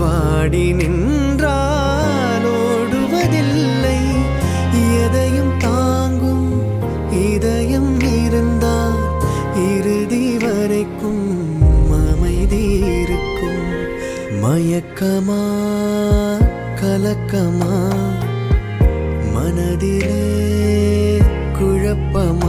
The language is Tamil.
வாடி நின்றால் ஓடுவதில்லை. எதையும் தாங்கும் இதயம் இருந்தால் இறுதி வரைக்கும் அமைதி இருக்கும். மயக்கமா கலக்கமா மனதிலே குழப்பமா?